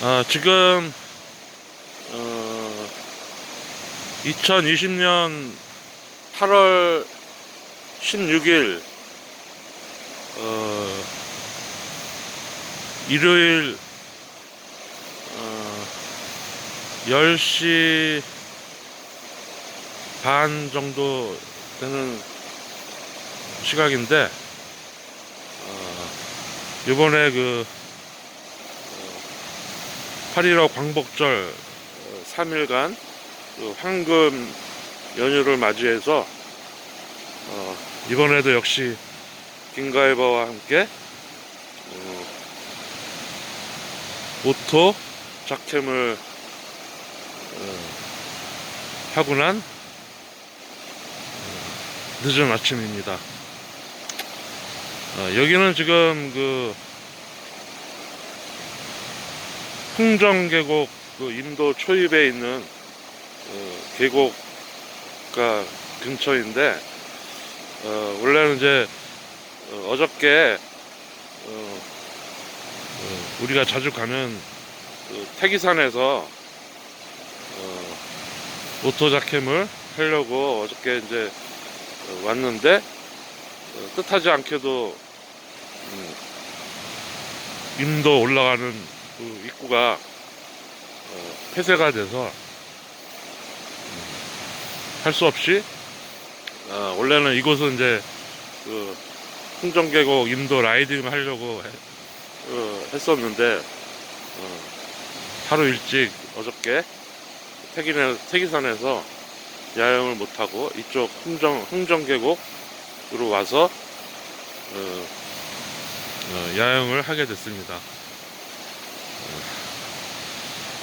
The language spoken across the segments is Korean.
아, 지금 어, 2020년 8월 16일 어, 일요일 어, 10시 반 정도 되는 시각인데 어, 이번에 그 8.15 광복절 3일간 그 황금 연휴를 맞이해서 어, 이번에도 역시 김가이버와 함께 어, 오토 작캠을 어, 하고 난 어, 늦은 아침입니다. 어, 여기는 지금 그 풍정 계곡 그 임도 초입에 있는 어, 계곡가 근처인데 어, 원래는 이제 어, 저께 어, 어, 우리가 자주 가는 그 태기산에서 어, 오토 자캠을 하려고 어저께 이제 어, 왔는데 어, 뜻하지 않게도 음, 임도 올라가는 그 입구가 어, 폐쇄가 돼서 할 수 없이 어, 원래는 이곳은 이제 그 풍정계곡 임도 라이딩 하려고 해- 어, 했었는데 어, 하루 일찍 어저께 태기내, 태기산에서 야영을 못하고 이쪽 흥정, 흥정계곡으로 와서 어, 어, 야영을 하게 됐습니다.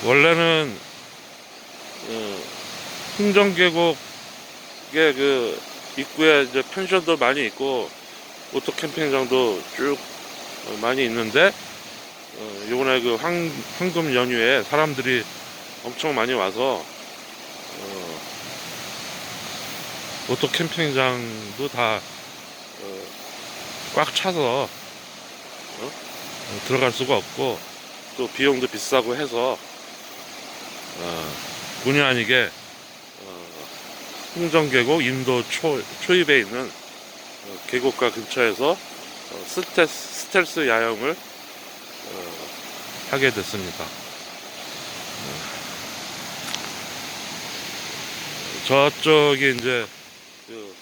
어, 원래는 어, 흥정계곡의 그 입구에 이제 펜션도 많이 있고 오토 캠핑장도 쭉 어, 많이 있는데 어, 요번에 그 황, 황금 연휴에 사람들이 엄청 많이 와서 어, 오토 캠핑장도 다 꽉 차서 어? 어, 들어갈 수가 없고 또 비용도 비싸고 해서 어, 본의 아니게 어, 흥정계곡 인도 초, 초입에 있는 어, 계곡가 근처에서 어, 스텔스, 스텔스 야영을 어, 하게 됐습니다. 어, 저쪽이 이제 그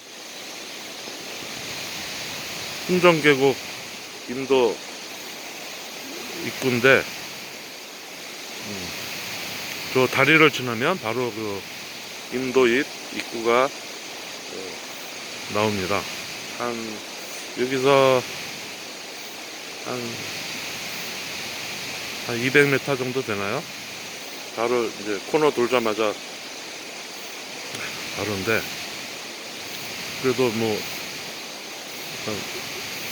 흥정계곡 인도 입구인데 음, 저 다리를 지나면 바로 그 인도입 입구가 어, 나옵니다. 한 여기서 한, 한 200m 정도 되나요? 바로 이제 코너 돌자마자 바로인데 그래도 뭐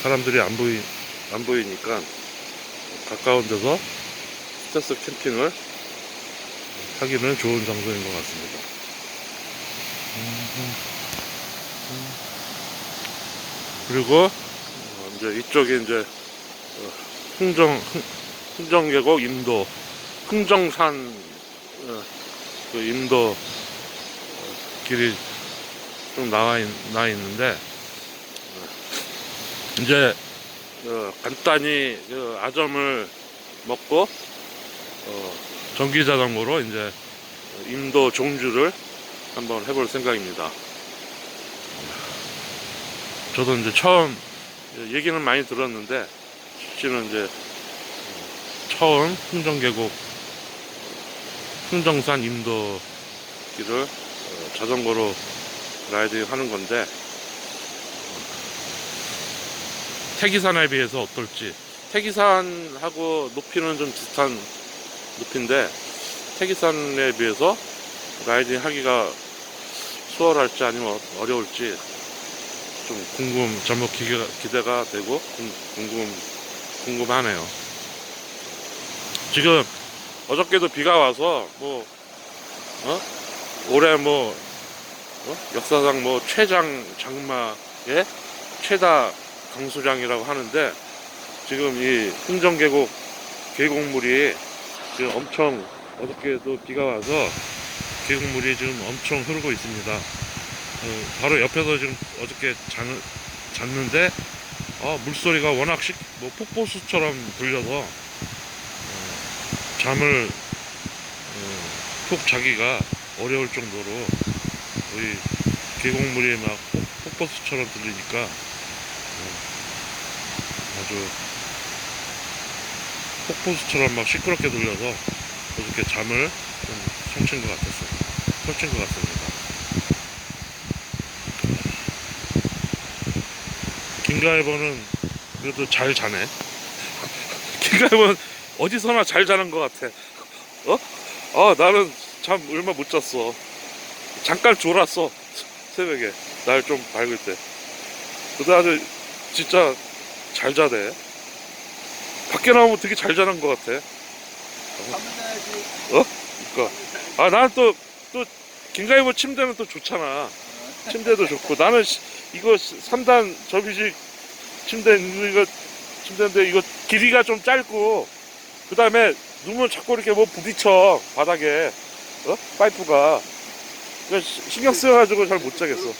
사람들이 안 보이 안 보이니까 가까운 데서 스트레스 캠핑을 하기는 좋은 장소인 것 같습니다. 그리고 어, 이제 이쪽에 이제 어, 흥정 흥- 흥정 계곡 임도 흥정산 어, 그 어, 길이 좀 나와 있, 나 있는데 어, 이제 어, 간단히 그 아점을 먹고 어, 전기 자전거로 이제 임도 종주를 한번 해볼 생각입니다. 저도 이제 처음 얘기는 많이 들었는데 실제는 이제 처음 흥정계곡 흥정산 임도 길을 어, 자전거로 라이딩 하는 건데 태기산에 비해서 어떨지 태기산하고 높이는 좀 비슷한 높이인데 태기산에 비해서 라이딩 하기가 수월할지 아니면 어려울지 좀 궁금 전목 기대가, 되고 궁- 궁금 궁금하네요. 지금 어저께도 비가 와서 뭐 어? 올해 뭐 어? 역사상 뭐 최장 장마의 최다 강수량이라고 하는데 지금 이 흥정계곡 계곡물이 지금 엄청 어저께도 비가 와서 계곡물이 지금 엄청 흐르고 있습니다. 어, 바로 옆에서 지금 어저께 잤, 잤는데 어, 물소리가 워낙 시, 뭐 폭포수처럼 들려서 어, 잠을 어, 푹 자기가 어려울 정도로 우리 계곡물이 막 폭- 폭포수처럼 들리니까 어, 아주 폭포수처럼 막 시끄럽게 들려서 어저께 잠을 좀 설친 것 같았어요. 설친 것 같습니다. 김가해버는 그래도 잘 자네. 김가해버는 어디서나 잘 자는 것 같아. 어? 아 나는 잠 얼마 못 잤어. 잠깐 졸았어 새벽에 날 좀 밝을 때. 아주 진짜 잘 자네. 밖에 나오면 되게 잘 자는 것 같아. 그러니까 아 나는 또또 김가희보 침대는 또 좋잖아. 침대도 좋고 나는 시- 이거 3단 접이식 침대 이거 침대인데 이거 길이가 좀 짧고 그 다음에 누면 자꾸 이렇게 뭐 부딪혀 바닥에 어 파이프가 신경 쓰여가지고 잘 못 자겠어.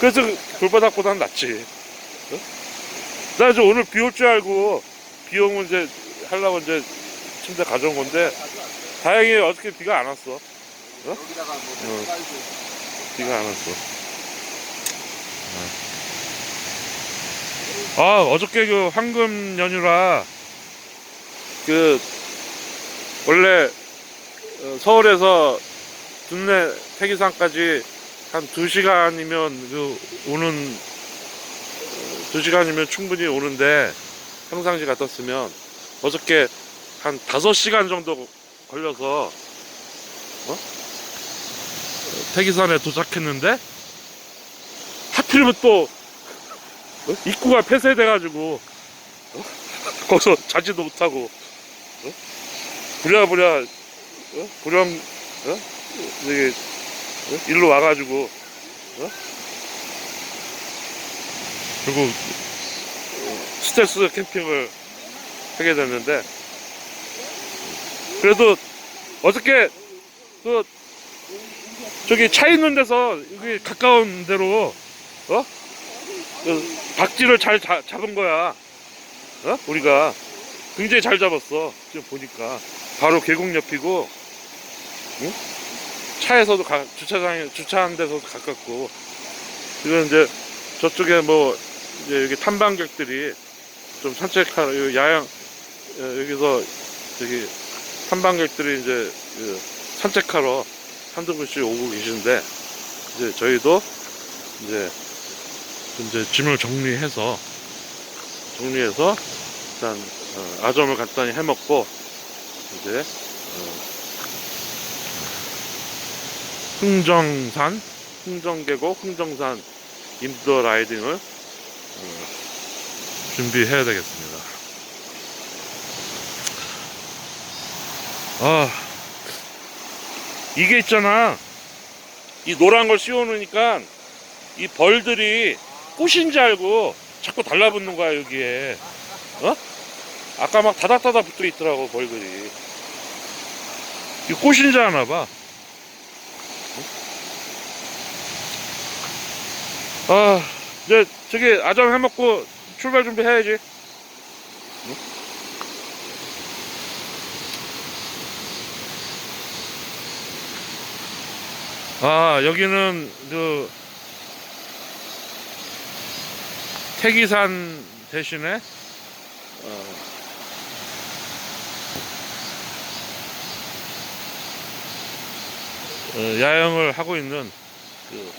그래서 돌바닥보다는 낫지. 어? 나 이제 오늘 비 올 줄 알고 비 오면 이제 하려고 이제 침대 가져온 건데 다행히 어저께 비가 안 왔어. 여기다가 어. 뭐 깔고 비가 안 왔어. 아 어저께 그 황금 연휴라 그 원래 어, 서울에서 둔내 태기산까지 한 2시간이면 그 오는 2시간이면 충분히 오는데 평상시 같았으면 어저께 한 5시간 정도 걸려서 어? 태기산에 도착했는데 하필이면 또 어? 입구가 폐쇄돼가지고 어? 거기서 자지도 못하고 어? 부랴부랴 어? 부렴 어? 어? 일로 와가지고 어? 그리고 스텔스 캠핑을 하게 됐는데 그래도 어저께 그 저기 차 있는 데서 여기 가까운 데로 어? 그 박지를 잘 자- 잡은 거야. 어? 우리가 굉장히 잘 잡았어. 지금 보니까 바로 계곡 옆이고 응? 차에서도 가, 주차장에 주차한 데서도 가깝고 이건 이제 저쪽에 뭐 이제 여기 탐방객들이 좀 산책하러 야영 어, 여기서 저기 탐방객들이 이제 그 산책하러 한두 분씩 오고 계시는데 이제 저희도 이제 이제 짐을 정리해서 정리해서 일단 어, 아점을 간단히 해먹고 이제 어, 흥정산 흥정계곡 흥정산 인도 라이딩을 어, 준비해야 되겠습니다. 아 이게 있잖아. 이 노란 걸 씌워놓으니까 이 벌들이 꽃인 줄 알고 자꾸 달라붙는 거야 여기에. 어? 아까 막 다닥다닥 붙어 있더라고 벌들이. 이 꽃인 줄 아나 봐. 아 이제 저기 아점 해먹고 출발 준비 해야지. 아 여기는 그 태기산 대신에 어, 어, 야영을 하고 있는 그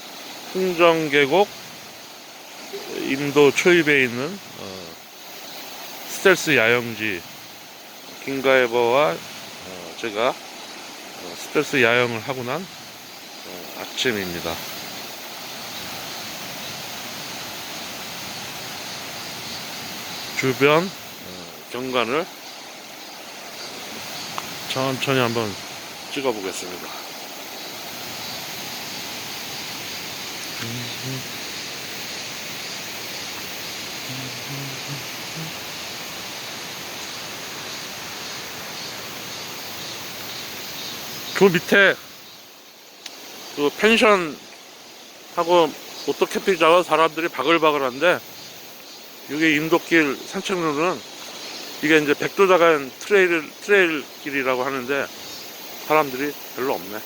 흥정계곡 인도 초입에 있는 어, 스텔스 야영지 김가해버와 어, 제가 어, 스텔스 야영을 하고 난 어, 아침입니다. 주변 어, 경관을 천천히 한번 찍어 보겠습니다. 그 밑에 그 펜션 하고 오토 캠핑장은 사람들이 바글바글한데 이게 인도길 산책로는 이게 이제 백두다간 트레일 트레일 길이라고 하는데 사람들이 별로 없네.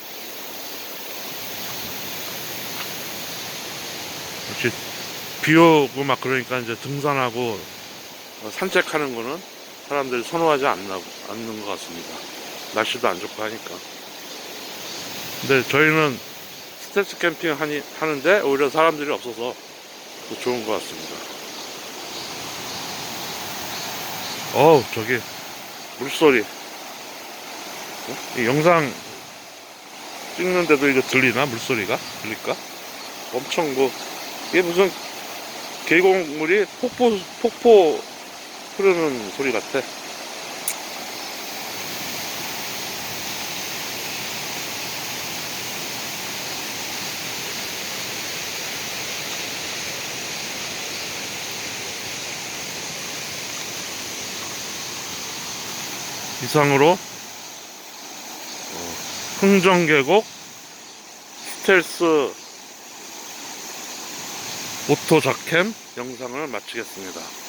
역시 비 오고 막 그러니까 이제 등산하고 어, 산책하는 거는 사람들이 선호하지 않나, 않는 것 같습니다. 날씨도 안 좋고 하니까. 근데 저희는 스트레스 캠핑 하니, 하는데 오히려 사람들이 없어서 더 좋은 것 같습니다. 어우, 저기, 물소리. 어? 이 영상 찍는데도 이거 들리나? 물소리가? 들릴까? 엄청 뭐, 이게 무슨 계곡물이 폭포, 폭포 흐르는 소리 같아. 이상으로 어, 흥정계곡 스텔스 오토 자캠 영상을 마치겠습니다.